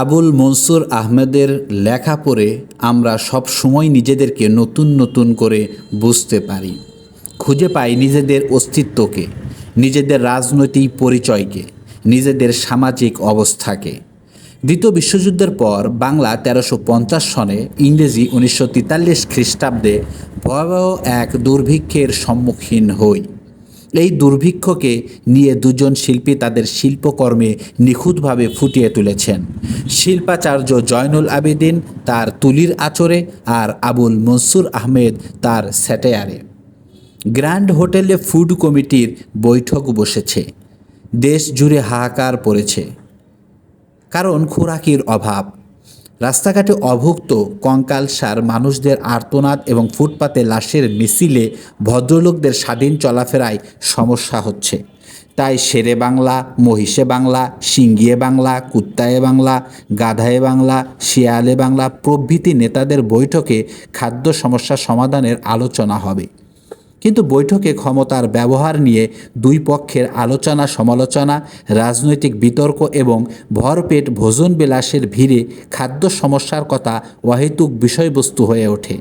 আবুল মনসুর আহমেদের লেখা পড়ে আমরা সব সময় নিজেদেরকে নতুন নতুন করে বুঝতে পারি। খুঁজে পাই নিজেদের অস্তিত্বকে, নিজেদের রাজনৈতিক পরিচয়কে, নিজেদের সামাজিক অবস্থাকে। দ্বিতীয় বিশ্বযুদ্ধের পর বাংলা তেরোশো পঞ্চাশ সনে ইংরেজি উনিশশো তেতাল্লিশ খ্রিস্টাব্দে ভয়াবহ এক দুর্ভিক্ষের সম্মুখীন হই। এই দুর্ভিক্ষকে নিয়ে দুজন শিল্পী তাদের শিল্পকর্মে নিখুঁতভাবে ফুটিয়ে তুলেছেন। শিল্পাচার্য জয়নুল আবেদিন তার তুলির আচরে আর আবুল মনসুর আহমেদ তার স্যাটায়ারে। গ্র্যান্ড হোটেলে ফুড কমিটির বৈঠক বসেছে। দেশ জুড়ে হাহাকার পড়েছে। কারণ খোরাকির অভাব রাস্তাঘাটে অভুক্ত কঙ্কালসার মানুষদের আর্তনাদ এবং ফুটপাতে লাশের মিছিলে ভদ্রলোকদের স্বাধীন চলাফেরায় সমস্যা হচ্ছে। তাই শেরে বাংলা, মহিষে বাংলা সিঙ্গিয়ে বাংলা, কুত্তায়ে বাংলা, গাধায়ে বাংলা, শিয়ালে বাংলা প্রভৃতি নেতাদের বৈঠকে খাদ্য সমস্যা সমাধানের আলোচনা হবে। কিন্তু বৈঠকে ক্ষমতার ব্যবহার নিয়ে দুই পক্ষের আলোচনা সমালোচনা, রাজনৈতিক বিতর্ক এবং ভরপেট ভোজন বিলাসের ভিড়ে খাদ্য সমস্যার কথা অহেতুক বিষয়বস্তু হয়ে ওঠে।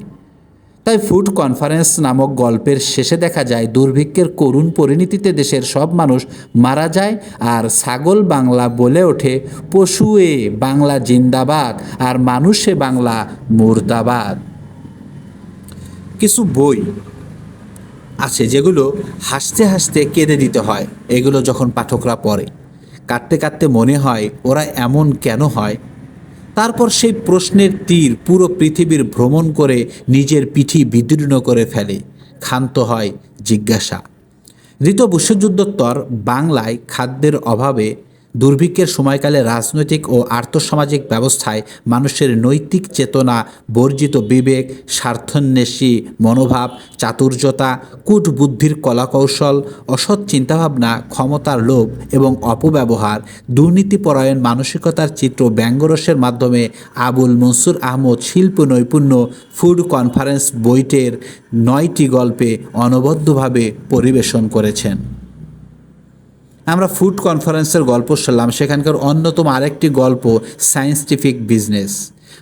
তাই ফুড কনফারেন্স নামক গল্পের শেষে দেখা যায়, দুর্ভিক্ষের করুণ পরিণতিতে দেশের সব মানুষ মারা যায় আর ছাগল বাংলা বলে ওঠে পশুয়ে বাংলা জিন্দাবাদ আর মানুষে বাংলা মুর্দাবাদ। কিছু বই আছে যেগুলো হাসতে হাসতে কেঁদে দিতে হয়, এগুলো যখন পাঠকরা পড়ে। কাটতে কাটতে মনে হয় ওরা এমন কেন হয়? তারপর সেই প্রশ্নের তীর পুরো পৃথিবীর ভ্রমণ করে নিজের পিঠি বিদীর্ণ করে ফেলে, ক্ষান্ত হয় জিজ্ঞাসা। দ্বিতীয় বিশ্বযুদ্ধোত্তর বাংলায় খাদ্যের অভাবে দুর্ভিক্ষের সময়কালে রাজনৈতিক ও আর্থসামাজিক ব্যবস্থায় মানুষের নৈতিক চেতনা, বর্জিত বিবেক, স্বার্থন্বেষী মনোভাব, চাতুর্যতা, কূটবুদ্ধির কলাকৌশল, অসৎ চিন্তাভাবনা, ক্ষমতার লোভ এবং অপব্যবহার, দুর্নীতিপরায়ণ মানসিকতার চিত্র ব্যঙ্গরসের মাধ্যমে আবুল মনসুর আহমদ শিল্প নৈপুণ্য ফুড কনফারেন্স বইটের নয়টি গল্পে অনবদ্যভাবে পরিবেশন করেছেন। আমরা ফুড কনফারেন্সের গল্প শুনলাম। সেখানকার অন্যতম আরেকটি গল্প সায়েন্সটিফিক বিজনেস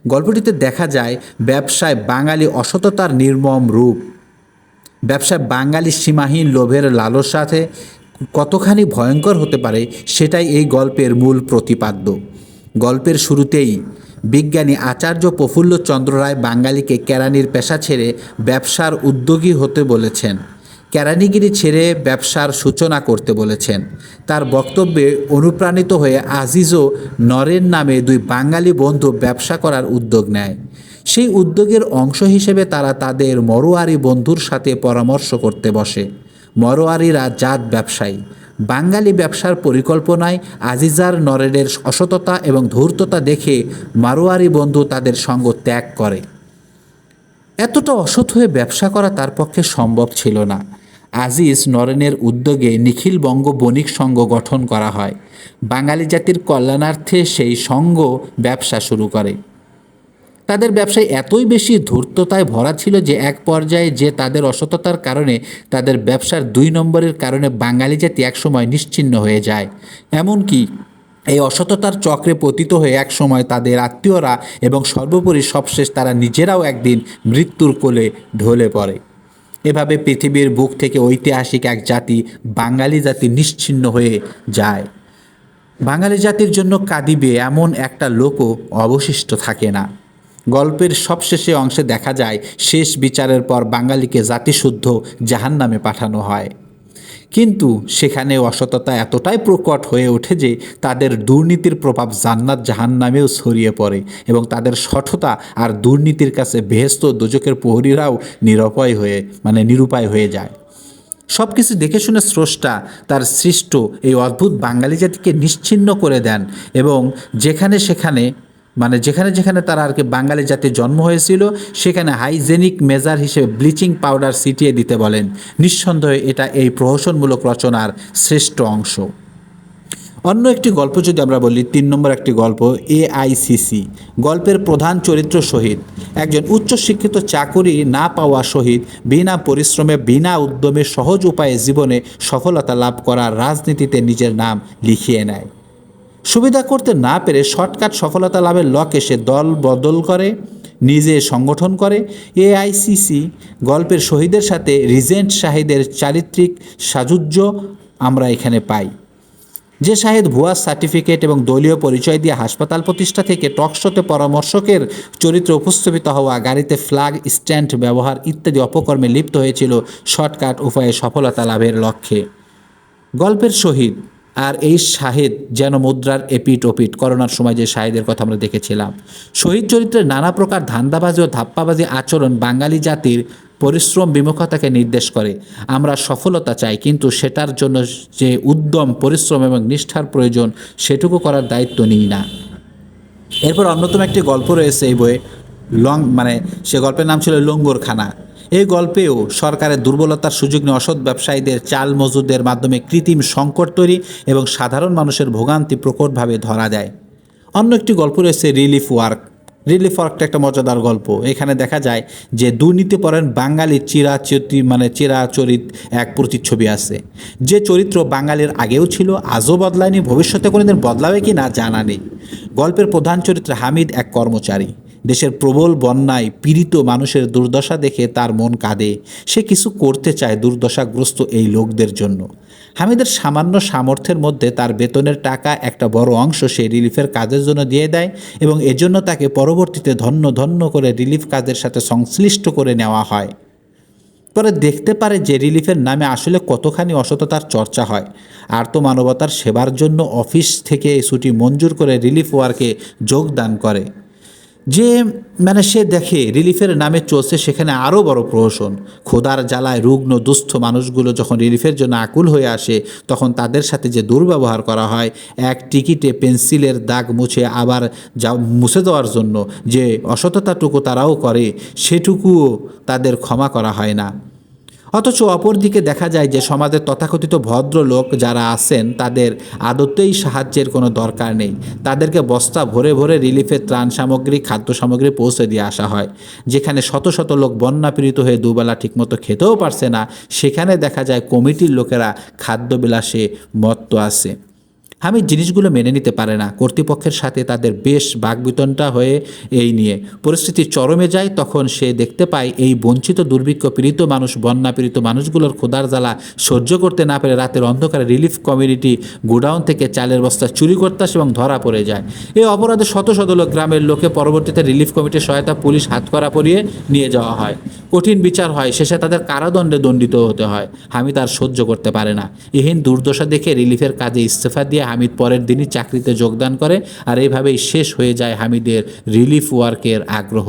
গল্পটিতে দেখা যায়, ব্যবসায় বাঙালি অসততার নির্মম রূপ। ব্যবসায় বাঙালি সীমাহীন লোভের লালসাতে কতখানি ভয়ঙ্কর হতে পারে, সেটাই এই গল্পের মূল প্রতিপাদ্য। গল্পের শুরুতেই বিজ্ঞানী আচার্য প্রফুল্লচন্দ্র রায় বাঙালিকে কেরানির পেশা ছেড়ে ব্যবসার উদ্যোগী হতে বলেছেন। কেরানিগিরি ছেড়ে ব্যবসার সূচনা করতে বলেছেন। তার বক্তব্যে অনুপ্রাণিত হয়ে আজিজও নরেন নামে দুই বাঙালি বন্ধু ব্যবসা করার উদ্যোগ নেয়। সেই উদ্যোগের অংশ হিসেবে তারা তাদের মরোয়ারি বন্ধুর সাথে পরামর্শ করতে বসে। মরোয়ারিরা জাত ব্যবসায়ী। বাঙালি ব্যবসার পরিকল্পনায় আজিজার, নরেনের অসততা এবং ধূর্ততা দেখে মারোয়ারি বন্ধু তাদের সঙ্গ ত্যাগ করে। এতটা অসৎ হয়ে ব্যবসা করা তার পক্ষে সম্ভব ছিল না। আজিজ নরেনের উদ্যোগে নিখিল বঙ্গ বণিক সংঘ গঠন করা হয়। বাঙালি জাতির কল্যাণার্থে সেই সংঘ ব্যবসা শুরু করে। তাদের ব্যবসায় এতই বেশি ধূর্ততায় ভরা ছিল যে এক পর্যায়ে যে তাদের অসততার কারণে তাদের ব্যবসার দুই নম্বরের কারণে বাঙালি জাতি একসময় নিশ্চিহ্ন হয়ে যায়। এমনকি এই অসততার চক্রে পতিত হয়ে একসময় তাদের আত্মীয়রা এবং সর্বোপরি সবশেষ তারা নিজেরাও একদিন মৃত্যুর কোলে ঢলে পড়ে। এভাবে পৃথিবীর বুক থেকে ঐতিহাসিক এক জাতি, বাঙালি জাতি নিশ্চিহ্ন হয়ে যায়। বাঙালি জাতির জন্য কাঁদিবে এমন একটা লোকও অবশিষ্ট থাকে না। গল্পের সবশেষে অংশে দেখা যায়, শেষ বিচারের পর বাঙালিকে জাতিশুদ্ধ জাহান নামে পাঠানো হয়। কিন্তু সেখানে অসততা এতটাই প্রকট হয়ে ওঠে যে তাদের দুর্নীতির প্রভাব জান্নাত জাহান নামেও ছড়িয়ে পড়ে এবং তাদের সঠতা আর দুর্নীতির কাছে বেহেস্ত দুজকের প্রহরীরাও নিরপায় হয়ে মানে নিরুপায় হয়ে যায়। সব কিছু দেখে শুনে স্রষ্টা তার সৃষ্ট এই অদ্ভুত বাঙালি জাতিকে নিশ্চিহ্ন করে দেন এবং যেখানে সেখানে মানে যেখানে যেখানে তারা আর কি বাঙালি জাতির জন্ম হয়েছিল, সেখানে হাইজেনিক মেজার হিসেবে ব্লিচিং পাউডার ছিটিয়ে দিতে বলেন। নিঃসন্দেহে এটা এই প্রহসনমূলক রচনার শ্রেষ্ঠ অংশ। অন্য একটি গল্প যদি আমরা বলি, তিন নম্বর একটি গল্প, এআইসিসি, গল্পের প্রধান চরিত্র শহীদ। একজন উচ্চশিক্ষিত চাকুরি না পাওয়া শহীদ, বিনা পরিশ্রমে, বিনা উদ্যমে, সহজ উপায়ে জীবনে সফলতা লাভ করার রাজনীতিতে নিজের নাম লিখিয়ে নেয়। সুবিধা করতে না পেরে শর্টকাট সফলতা লাভের লক্ষ্যে সে দল বদল করে, নিজে সংগঠন করে। এআইসিসি গল্পের শহীদের সাথে রিজেন্ট শাহিদের চারিত্রিক সাজুজ্য আমরা এখানে পাই। যে শাহেদ ভুয়া সার্টিফিকেট এবং দলীয় পরিচয় দিয়ে হাসপাতাল প্রতিষ্ঠা থেকে টকশোতে পরামর্শকের চরিত্রে উপস্থাপিত হওয়া, গাড়িতে ফ্ল্যাগ স্ট্যান্ড ব্যবহার ইত্যাদি অপকর্মে লিপ্ত হয়েছিল শর্টকাট উপায়ে সফলতা লাভের লক্ষ্যে। গল্পের শহীদ আর এই শাহেদ যেন মুদ্রার এপিট ওপিট করোনার সময় যে শাহেদের কথা আমরা দেখেছিলাম। শহীদ চরিত্রের নানা প্রকার ধান্দাবাজি ও ধাপ্পাবাজি আচরণ বাঙালি জাতির পরিশ্রম বিমুখতাকে নির্দেশ করে। আমরা সফলতা চাই, কিন্তু সেটার জন্য যে উদ্যম, পরিশ্রম এবং নিষ্ঠার প্রয়োজন, সেটুকু করার দায়িত্ব নিই না। এরপর অন্যতম একটি গল্প রয়েছে এই বইয়ে, লং মানে সে গল্পের নাম ছিল লঙ্গরখানা। এই গল্পেও সরকারের দুর্বলতার সুযোগ নিয়ে অসৎ ব্যবসায়ীদের চাল মজুদের মাধ্যমে কৃত্রিম সংকট তৈরি এবং সাধারণ মানুষের ভোগান্তি প্রকটভাবে ধরা দেয়। অন্য একটি গল্প রয়েছে রিলিফ ওয়ার্ক রিলিফ ওয়ার্কটা একটা মজাদার গল্প। এখানে দেখা যায় যে দুর্নীতিপরায়ণ বাঙালির চিরাচরি মানে চিরাচরিত এক প্রতিচ্ছবি আছে। যে চরিত্র বাঙালির আগেও ছিল, আজও বদলায়নি, ভবিষ্যতে কোনোদিন বদলাবে কি না জানা নেই। গল্পের প্রধান চরিত্র হামিদ এক কর্মচারী। দেশের প্রবল বন্যায় পীড়িত মানুষের দুর্দশা দেখে তার মন কাঁদে। সে কিছু করতে চায় দুর্দশাগ্রস্ত এই লোকদের জন্য। হামিদের সামান্য সামর্থ্যের মধ্যে তার বেতনের টাকা একটা বড় অংশ সে রিলিফের কাজের জন্য দিয়ে দেয় এবং এজন্য তাকে পরবর্তীতে ধন্য ধন্য করে রিলিফ কাজের সাথে সংশ্লিষ্ট করে নেওয়া হয়। পরে দেখতে পারে যে রিলিফের নামে আসলে কতখানি অসততার চর্চা হয়। আর তো মানবতার সেবার জন্য অফিস থেকে এই ছুটি মঞ্জুর করে রিলিফ ওয়ার্কে যোগদান করে। যে মানে সে দেখে রিলিফের নামে চলছে, সেখানে আরও বড় প্রহসন। খোদার জ্বালায় রুগ্ন, দুস্থ মানুষগুলো যখন রিলিফের জন্য আকুল হয়ে আসে, তখন তাদের সাথে যে দুর্ব্যবহার করা হয়, এক টিকিটে পেন্সিলের দাগ মুছে আবার যা মুছে দেওয়ার জন্য যে অসততাটুকু তারাও করে, সেটুকুও তাদের ক্ষমা করা হয় না। অথচ অপরদিকে দেখা যায় যে সমাজের তথাকথিত ভদ্রলোক যারা আছেন, তাদের আদতেই সাহায্যের কোনো দরকার নেই। তাদেরকে বস্তা ভরে ভরে রিলিফের ত্রাণ সামগ্রী, খাদ্য সামগ্রী পৌঁছে দিয়ে আসা হয়। যেখানে শত শত লোক বন্যাপীড়িত হয়ে দুবেলা ঠিকমতো খেতেও পারছে না, সেখানে দেখা যায় কমিটির লোকেরা খাদ্য বিলাসে মত্ত আছে। আমি জিনিসগুলো মেনে নিতে পারে না। কর্তৃপক্ষের সাথে তাদের বেশ বাগবিতনটা হয়ে এই নিয়ে। পরিস্থিতি চরমে যায়, তখন সে দেখতে পায় এই বঞ্চিত, দুর্ভিক্ষ পীড়িত মানুষ, বন্যা পীড়িত মানুষগুলোর ক্ষুধার জ্বালা সহ্য করতে না পেরে রাতের অন্ধকারে রিলিফ কমিউনিটি গোডাউন থেকে চালের বস্তা চুরি করতে আসে এবং ধরা পড়ে যায়। এই অপরাধে শত শত লোক গ্রামের লোকে পরবর্তীতে রিলিফ কমিটির সহায়তা পুলিশ হাতকড়া পরিয়ে নিয়ে যাওয়া হয়। কঠিন বিচার হয়, শেষে তাদের কারাদণ্ডে দণ্ডিত হতে হয়। হামিদ আর সহ্য করতে পারে না। এহীন দুর্দশা দেখে রিলিফের কাজে ইস্তফা দিয়ে হামিদ পরের দিনই চাকরিতে যোগদান করে আর এইভাবেই শেষ হয়ে যায় হামিদের রিলিফ ওয়ার্কের আগ্রহ।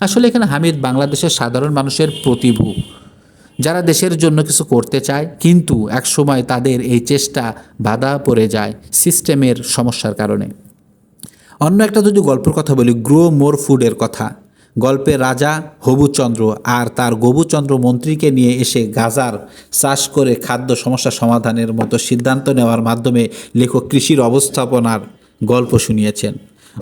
আসলে এখানে হামিদ বাংলাদেশের সাধারণ মানুষের প্রতিভূ। যারা দেশের জন্য কিছু করতে চায়, কিন্তু একসময় তাদের এই চেষ্টা বাধা পড়ে যায় সিস্টেমের সমস্যার কারণে। অন্য একটা যদি গল্পের কথা বলি, গ্রো মোর ফুডের কথা। গল্পে রাজা হবুচন্দ্র আর তার গবুচন্দ্র মন্ত্রীকে নিয়ে এসে গাজার চাষ করে খাদ্য সমস্যা সমাধানের মতো সিদ্ধান্ত নেওয়ার মাধ্যমে লেখক কৃষির অবস্থাপনার গল্প শুনিয়েছেন।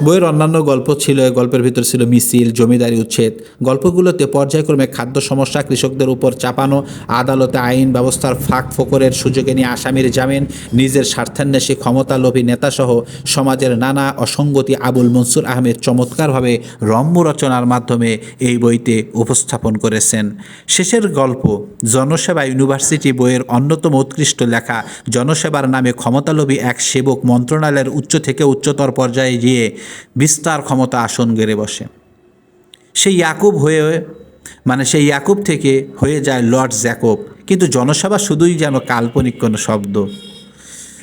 বইয়ের অন্যান্য গল্প ছিল গল্পের ভিতর ছিল মিছিল, জমিদারি উচ্ছেদ। গল্পগুলোতে পর্যায়ক্রমে খাদ্য সমস্যা, কৃষকদের উপর চাপানো, আদালতে আইন ব্যবস্থার ফাঁক ফোকরের সুযোগে নিয়ে আসামির জামিন, নিজের স্বার্থান্বেষী ক্ষমতালোভী নেতাসহ সমাজের নানা অসঙ্গতি আবুল মনসুর আহমেদ চমৎকারভাবে রম্য রচনার মাধ্যমে এই বইতে উপস্থাপন করেছেন। শেষের গল্প, জনসেবা ইউনিভার্সিটি বইয়ের অন্যতম উৎকৃষ্ট লেখা, জনসেবার নামে ক্ষমতালোভী এক সেবক মন্ত্রণালয়ের উচ্চ থেকে উচ্চতর পর্যায়ে গিয়ে বিস্তার ক্ষমতা আসন গেড়ে বসে। সেই ইয়াকুব হয়ে মানে সেই ইয়াকুব থেকে হয়ে যায় লর্ড জ্যাকব। কিন্তু জনসভা শুধুই যেন কাল্পনিক কোনো শব্দ।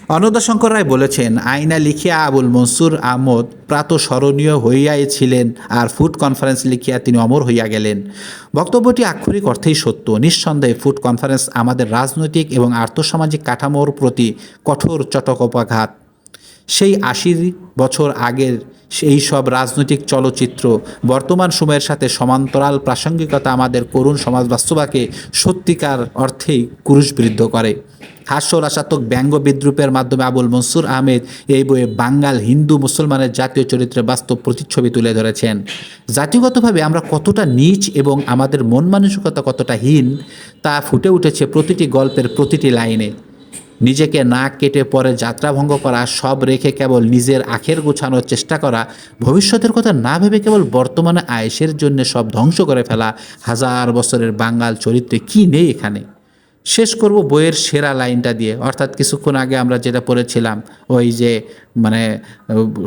অন্নদাশঙ্কর রায় বলেছেন আইনা লিখিয়া আবুল মনসুর আহমদ প্রাতঃস্মরণীয় হইয়াই ছিলেন আর ফুড কনফারেন্স লিখিয়া তিনি অমর হইয়া গেলেন। বক্তব্যটি আক্ষরিক অর্থেই সত্য। নিঃসন্দেহে ফুড কনফারেন্স আমাদের রাজনৈতিক এবং আর্থসামাজিক কাঠামোর প্রতি কঠোর চটকোপাঘাত। সেই আশি বছর আগের সেই সব রাজনৈতিক চলচ্চিত্র বর্তমান সময়ের সাথে সমান্তরাল প্রাসঙ্গিকতা আমাদের করুণ সমাজ বাস্তবাকে সত্যিকার অর্থেই কুরুশবৃদ্ধ করে। হাস্যরাসাত্মক ব্যঙ্গ বিদ্রুপের মাধ্যমে আবুল মনসুর আহমেদ এই বইয়ে বাঙ্গাল হিন্দু মুসলমানের জাতীয় চরিত্রের বাস্তব প্রতিচ্ছবি তুলে ধরেছেন। জাতিগতভাবে আমরা কতটা নীচ এবং আমাদের মন মানসিকতা কতটা হীন তা ফুটে উঠেছে প্রতিটি গল্পের প্রতিটি লাইনে। নিজেকে না কেটে পরে যাত্রাভঙ্গ করা, সব রেখে কেবল নিজের আখের গোছানোর চেষ্টা করা, ভবিষ্যতের কথা না ভেবে কেবল বর্তমানে আয়েসের জন্য সব ধ্বংস করে ফেলা, হাজার বছরের বাঙাল চরিত্রে কি নেই এখানে? শেষ করব বইয়ের সেরা লাইনটা দিয়ে। অর্থাৎ কিছুক্ষণ আগে আমরা যেটা পড়েছিলাম, ওই যে মানে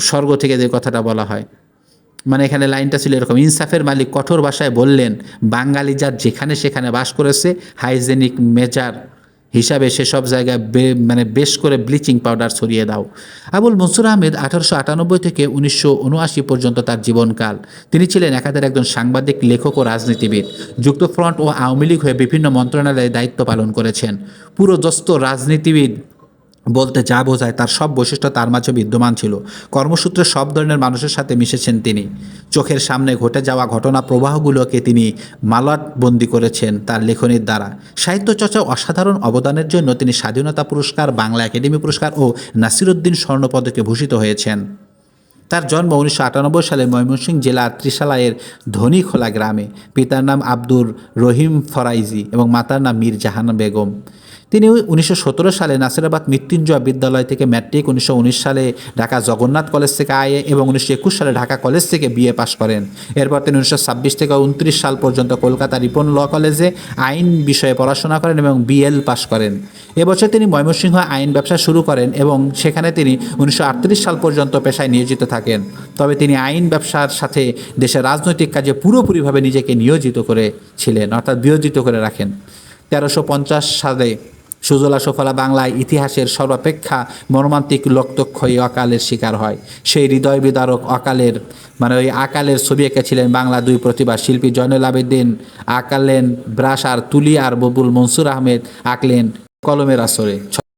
স্বর্গ থেকে যে কথাটা বলা হয়। মানে এখানে লাইনটা ছিল এরকম, ইনসাফের মালিক কঠোর ভাষায় বললেন, বাঙালি যার যেখানে সেখানে বাস করেছে, হাইজেনিক মেজার হিসাবে সেসব জায়গায় মানে বেশ করে ব্লিচিং পাউডার ছড়িয়ে দাও। আবুল মনসুর আহমেদ আঠারোশো আটানব্বই থেকে উনিশশো উনআশি পর্যন্ত তার জীবনকাল। তিনি ছিলেন একাধারে একজন সাংবাদিক, লেখক ও রাজনীতিবিদ। যুক্তফ্রন্ট ও আওয়ামী লীগ হয়ে বিভিন্ন মন্ত্রণালয়ে দায়িত্ব পালন করেছেন। পুরোদস্ত রাজনীতিবিদ বলতে যা বোঝায় তার সব বৈশিষ্ট্য তার মাঝে বিদ্যমান ছিল। কর্মসূত্রে সব ধরনের মানুষের সাথে মিশেছেন তিনি। চোখের সামনে ঘটে যাওয়া ঘটনা প্রবাহগুলোকে তিনি মালাটবন্দি করেছেন তার লেখনীর দ্বারা। সাহিত্য চর্চায় অসাধারণ অবদানের জন্য তিনি স্বাধীনতা পুরস্কার, বাংলা একাডেমি পুরস্কার ও নাসিরুদ্দিন স্বর্ণপদকে ভূষিত হয়েছেন। তার জন্ম উনিশশো আটানব্বই সালে ময়মনসিংহ জেলার ত্রিশালায়ের ধনীখোলা গ্রামে। পিতার নাম আব্দুর রহিম ফরাইজি এবং মাতার নাম মীর জাহান বেগম। তিনি উনিশশো সতেরো সালে নাসিরাবাদ মৃত্যুঞ্জয় বিদ্যালয় থেকে ম্যাট্রিক, উনিশশো উনিশ সালে ঢাকা জগন্নাথ কলেজ থেকে আইএ এবং উনিশশো একুশ সালে ঢাকা কলেজ থেকে বিএ পাশ করেন। এরপর তিনি উনিশশো ছাব্বিশ থেকে উনত্রিশ সাল পর্যন্ত কলকাতা রিপন ল কলেজে আইন বিষয়ে পড়াশোনা করেন এবং বিএল পাশ করেন। এবছর তিনি ময়মনসিংহ আইন ব্যবসা শুরু করেন এবং সেখানে তিনি উনিশশো আটত্রিশ সাল পর্যন্ত পেশায় নিয়োজিত থাকেন। তবে তিনি আইন ব্যবসার সাথে দেশের রাজনৈতিক কাজে পুরোপুরিভাবে নিজেকে নিয়োজিত করেছিলেন অর্থাৎ বিয়োজিত করে রাখেন। তেরোশো সালে সুজলা সুফলা বাংলায় ইতিহাসের সর্বাপেক্ষা মর্মান্তিক রক্তক্ষয়ী অকালের শিকার হয়। সেই হৃদয় বিদারক অকালের মানে ওই আকালের ছবি এঁকেছিলেন বাংলা দুই প্রতিভা শিল্পী জয়নুল আবেদিন, আঁকালেন ব্রাশ আর তুলি আর ববুল মনসুর আহমেদ, আঁকলেন কলমের আসরে।